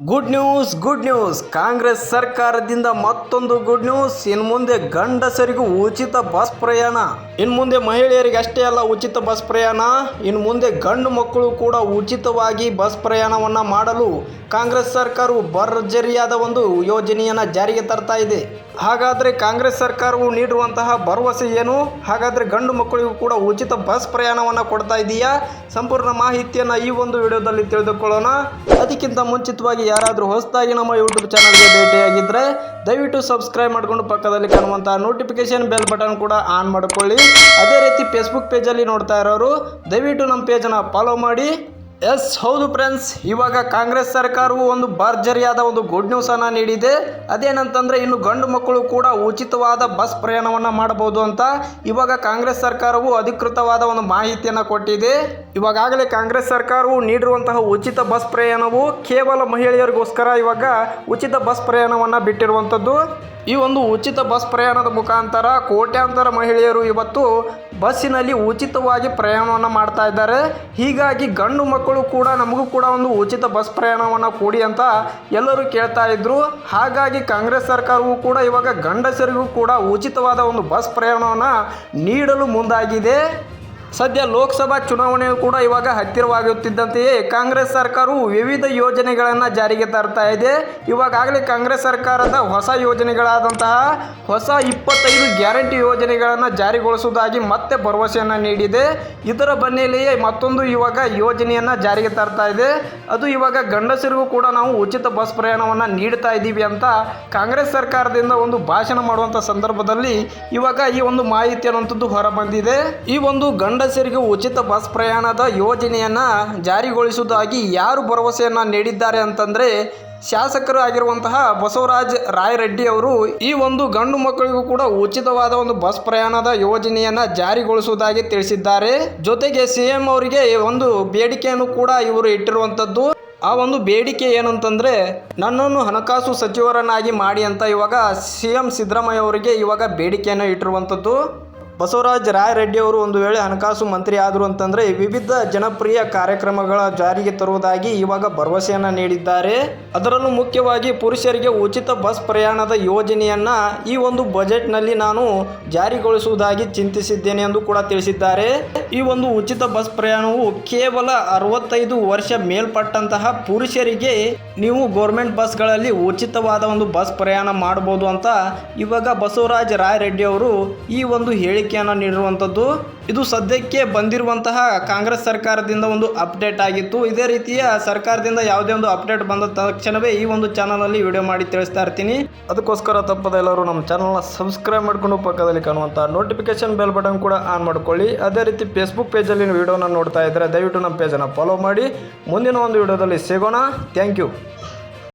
Good news good news Congress ಸರ್ಕಾರದಿಂದ ಮತ್ತೊಂದು good news ಇನ್ನು ಮುಂದೆ ಗಂಡಸರಿಗೂ ಉಚಿತ ಬಸ್ ಪ್ರಯಾಣ. ಇನ್ನು ಮುಂದೆ ಮಹಿಳೆಯರಿಗೆ ಅಷ್ಟೇ ಅಲ್ಲ, ಉಚಿತ ಬಸ್ ಪ್ರಯಾಣ. ಇನ್ನು ಮುಂದೆ ಗಂಡು ಮಕ್ಕಳು ಕೂಡ ಉಚಿತವಾಗಿ ಬಸ್ ಪ್ರಯಾಣವನ್ನು ಮಾಡಲು ಕಾಂಗ್ರೆಸ್ ಸರ್ಕಾರವು ಭರ್ಜರಿಯಾದ ಒಂದು ಯೋಜನೆಯನ್ನು ಜಾರಿಗೆ ತರ್ತಾ ಇದೆ. ಹಾಗಾದರೆ ಕಾಂಗ್ರೆಸ್ ಸರ್ಕಾರವು ನೀಡಿರುವಂತಹ ಭರವಸೆ ಏನು? ಹಾಗಾದರೆ ಗಂಡು ಮಕ್ಕಳಿಗೂ ಕೂಡ ಉಚಿತ ಬಸ್ ಪ್ರಯಾಣವನ್ನು ಕೊಡ್ತಾ ಇದೆಯಾ? ಸಂಪೂರ್ಣ ಮಾಹಿತಿಯನ್ನು ಈ ಒಂದು ವಿಡಿಯೋದಲ್ಲಿ ತಿಳಿದುಕೊಳ್ಳೋಣ. ಅದಕ್ಕಿಂತ ಮುಂಚಿತವಾಗಿ ಯಾರಾದರೂ ಹೊಸದಾಗಿ ನಮ್ಮ ಯೂಟ್ಯೂಬ್ ಚಾನಲ್ಗೆ ಭೇಟಿಯಾಗಿದ್ದರೆ ದಯವಿಟ್ಟು ಸಬ್ಸ್ಕ್ರೈಬ್ ಮಾಡಿಕೊಂಡು ಪಕ್ಕದಲ್ಲಿ ಕಾಣುವಂಥ ನೋಟಿಫಿಕೇಷನ್ ಬೆಲ್ ಬಟನ್ ಕೂಡ ಆನ್ ಮಾಡಿಕೊಳ್ಳಿ. ಅದೇ ರೀತಿ ಫೇಸ್ಬುಕ್ ಪೇಜಲ್ಲಿ ನೋಡ್ತಾ ಇರೋರು ದಯವಿಟ್ಟು ನಮ್ಮ ಪೇಜನ್ನು ಫಾಲೋ ಮಾಡಿ. ಎಸ್, ಹೌದು ಫ್ರೆಂಡ್ಸ್, ಇವಾಗ ಕಾಂಗ್ರೆಸ್ ಸರ್ಕಾರವು ಒಂದು ಭರ್ಜರಿಯಾದ ಒಂದು ಗುಡ್ ನ್ಯೂಸ್ ಅನ್ನ ನೀಡಿದೆ. ಅದೇನಂತಂದ್ರೆ ಇನ್ನು ಗಂಡು ಮಕ್ಕಳು ಕೂಡ ಉಚಿತವಾದ ಬಸ್ ಪ್ರಯಾಣವನ್ನು ಮಾಡಬಹುದು ಅಂತ ಇವಾಗ ಕಾಂಗ್ರೆಸ್ ಸರ್ಕಾರವು ಅಧಿಕೃತವಾದ ಒಂದು ಮಾಹಿತಿಯನ್ನು ಕೊಟ್ಟಿದೆ. ಇವಾಗಲೇ ಕಾಂಗ್ರೆಸ್ ಸರ್ಕಾರವು ನೀಡಿರುವಂತಹ ಉಚಿತ ಬಸ್ ಪ್ರಯಾಣವು ಕೇವಲ ಮಹಿಳೆಯರಿಗೋಸ್ಕರ ಇವಾಗ ಉಚಿತ ಬಸ್ ಪ್ರಯಾಣವನ್ನು ಬಿಟ್ಟಿರುವಂಥದ್ದು. ಈ ಒಂದು ಉಚಿತ ಬಸ್ ಪ್ರಯಾಣದ ಮುಖಾಂತರ ಕೋಟ್ಯಾಂತರ ಮಹಿಳೆಯರು ಇವತ್ತು ಬಸ್ಸಿನಲ್ಲಿ ಉಚಿತವಾಗಿ ಪ್ರಯಾಣವನ್ನು ಮಾಡ್ತಾ ಇದ್ದಾರೆ. ಹೀಗಾಗಿ ಗಂಡು ಮಕ್ಕಳು ಕೂಡ ನಮಗೂ ಕೂಡ ಒಂದು ಉಚಿತ ಬಸ್ ಪ್ರಯಾಣವನ್ನು ಕೊಡಿ ಅಂತ ಎಲ್ಲರೂ ಕೇಳ್ತಾ ಇದ್ರು. ಹಾಗಾಗಿ ಕಾಂಗ್ರೆಸ್ ಸರ್ಕಾರವು ಕೂಡ ಇವಾಗ ಗಂಡಸರಿಗೂ ಕೂಡ ಉಚಿತವಾದ ಒಂದು ಬಸ್ ಪ್ರಯಾಣವನ್ನು ನೀಡಲು ಮುಂದಾಗಿದೆ. ಸದ್ಯ ಲೋಕಸಭಾ ಚುನಾವಣೆಯು ಕೂಡ ಇವಾಗ ಹತ್ತಿರವಾಗುತ್ತಿದ್ದಂತೆಯೇ ಕಾಂಗ್ರೆಸ್ ಸರ್ಕಾರವು ವಿವಿಧ ಯೋಜನೆಗಳನ್ನು ಜಾರಿಗೆ ತರ್ತಾ ಇದೆ. ಇವಾಗಾಗಲೇ ಕಾಂಗ್ರೆಸ್ ಸರ್ಕಾರದ ಹೊಸ ಯೋಜನೆಗಳಾದಂತಹ ಹೊಸ ಇಪ್ಪತ್ತೈದು ಗ್ಯಾರಂಟಿ ಯೋಜನೆಗಳನ್ನು ಜಾರಿಗೊಳಿಸುವುದಾಗಿ ಮತ್ತೆ ಭರವಸೆಯನ್ನು ನೀಡಿದೆ. ಇದರ ಬನ್ನೆಲೆಯೇ ಮತ್ತೊಂದು ಇವಾಗ ಯೋಜನೆಯನ್ನು ಜಾರಿಗೆ ತರ್ತಾ ಇದೆ. ಅದು ಇವಾಗ ಗಂಡಸರಿಗೂ ಕೂಡ ನಾವು ಉಚಿತ ಬಸ್ ಪ್ರಯಾಣವನ್ನು ನೀಡ್ತಾ ಇದ್ದೀವಿ ಅಂತ ಕಾಂಗ್ರೆಸ್ ಸರ್ಕಾರದಿಂದ ಒಂದು ಭಾಷಣ ಮಾಡುವಂಥ ಸಂದರ್ಭದಲ್ಲಿ ಇವಾಗ ಈ ಒಂದು ಮಾಹಿತಿ ಅನ್ನುವಂಥದ್ದು ಹೊರಬಂದಿದೆ. ಈ ಒಂದು ಗಂಡಸರಿಗೆ ಉಚಿತ ಬಸ್ ಪ್ರಯಾಣದ ಯೋಜನೆಯನ್ನ ಜಾರಿಗೊಳಿಸುವುದಾಗಿ ಯಾರು ಭರವಸೆಯನ್ನು ನೀಡಿದ್ದಾರೆ ಅಂತಂದ್ರೆ ಶಾಸಕರು ಆಗಿರುವಂತಹ ಬಸವರಾಜ್ ರಾಯರೆಡ್ಡಿ ಅವರು ಈ ಒಂದು ಗಂಡು ಮಕ್ಕಳಿಗೂ ಕೂಡ ಉಚಿತವಾದ ಒಂದು ಬಸ್ ಪ್ರಯಾಣದ ಯೋಜನೆಯನ್ನ ಜಾರಿಗೊಳಿಸುವುದಾಗಿ ತಿಳಿಸಿದ್ದಾರೆ. ಜೊತೆಗೆ ಸಿಎಂ ಅವರಿಗೆ ಒಂದು ಬೇಡಿಕೆಯನ್ನು ಕೂಡ ಇವರು ಇಟ್ಟಿರುವಂತದ್ದು. ಆ ಒಂದು ಬೇಡಿಕೆ ಏನಂತಂದ್ರೆ, ನನ್ನನ್ನು ಹಣಕಾಸು ಸಚಿವರನ್ನಾಗಿ ಮಾಡಿ ಅಂತ ಇವಾಗ ಸಿ ಎಂ ಸಿದ್ದರಾಮಯ್ಯ ಅವರಿಗೆ ಇವಾಗ ಬೇಡಿಕೆಯನ್ನು ಇಟ್ಟಿರುವಂಥದ್ದು ಬಸವರಾಜ ರಾಯರೆಡ್ಡಿ ಅವರು ಒಂದು ವೇಳೆ ಹಣಕಾಸು ಮಂತ್ರಿ ಆದರು ಅಂತಂದರೆ ವಿವಿಧ ಜನಪ್ರಿಯ ಕಾರ್ಯಕ್ರಮಗಳ ಜಾರಿಗೆ ತರುವುದಾಗಿ ಇವಾಗ ಭರವಸೆಯನ್ನು ನೀಡಿದ್ದಾರೆ. ಅದರಲ್ಲೂ ಮುಖ್ಯವಾಗಿ ಪುರುಷರಿಗೆ ಉಚಿತ ಬಸ್ ಪ್ರಯಾಣದ ಯೋಜನೆಯನ್ನು ಈ ಒಂದು ಬಜೆಟ್ನಲ್ಲಿ ನಾನು ಜಾರಿಗೊಳಿಸುವುದಾಗಿ ಚಿಂತಿಸಿದ್ದೇನೆ ಎಂದು ಕೂಡ ತಿಳಿಸಿದ್ದಾರೆ. ಈ ಒಂದು ಉಚಿತ ಬಸ್ ಪ್ರಯಾಣವು ಕೇವಲ ಅರವತ್ತೈದು ವರ್ಷ ಮೇಲ್ಪಟ್ಟಂತಹ ಪುರುಷರಿಗೆ ನೀವು ಗೌರ್ಮೆಂಟ್ ಬಸ್ಗಳಲ್ಲಿ ಉಚಿತವಾದ ಒಂದು ಬಸ್ ಪ್ರಯಾಣ ಮಾಡಬಹುದು ಅಂತ ಇವಾಗ ಬಸವರಾಜ ರಾಯರೆಡ್ಡಿ ಅವರು ಈ ಒಂದು ಹೇಳಿಕೆಯನ್ನು ನೀಡಿರುವಂಥದ್ದು ಇದು ಸದ್ಯಕ್ಕೆ ಬಂದಿರುವಂತಹ ಕಾಂಗ್ರೆಸ್ ಸರ್ಕಾರದಿಂದ ಒಂದು ಅಪ್ಡೇಟ್ ಆಗಿತ್ತು. ಇದೇ ರೀತಿಯ ಸರ್ಕಾರದಿಂದ ಯಾವುದೇ ಒಂದು ಅಪ್ಡೇಟ್ ಬಂದ ತಕ್ಷಣವೇ ಈ ಒಂದು ಚಾನಲಲ್ಲಿ ವಿಡಿಯೋ ಮಾಡಿ ತಿಳಿಸ್ತಾ ಇರ್ತೀನಿ. ಅದಕ್ಕೋಸ್ಕರ ತಪ್ಪದ ಎಲ್ಲರೂ ನಮ್ಮ ಚಾನಲ್ನ ಸಬ್ಸ್ಕ್ರೈಬ್ ಮಾಡಿಕೊಂಡು ಪಕ್ಕದಲ್ಲಿ ಕಾಣುವಂಥ ನೋಟಿಫಿಕೇಶನ್ ಬೆಲ್ ಬಟನ್ ಕೂಡ ಆನ್ ಮಾಡ್ಕೊಳ್ಳಿ. ಅದೇ ರೀತಿ ಫೇಸ್ಬುಕ್ ಪೇಜಲ್ಲಿ ವಿಡಿಯೋನ ನೋಡ್ತಾ ಇದ್ದರೆ ದಯವಿಟ್ಟು ನಮ್ಮ ಪೇಜನ್ನು ಫಾಲೋ ಮಾಡಿ. ಮುಂದಿನ ಒಂದು ವಿಡಿಯೋದಲ್ಲಿ ಸಿಗೋಣ. Thank you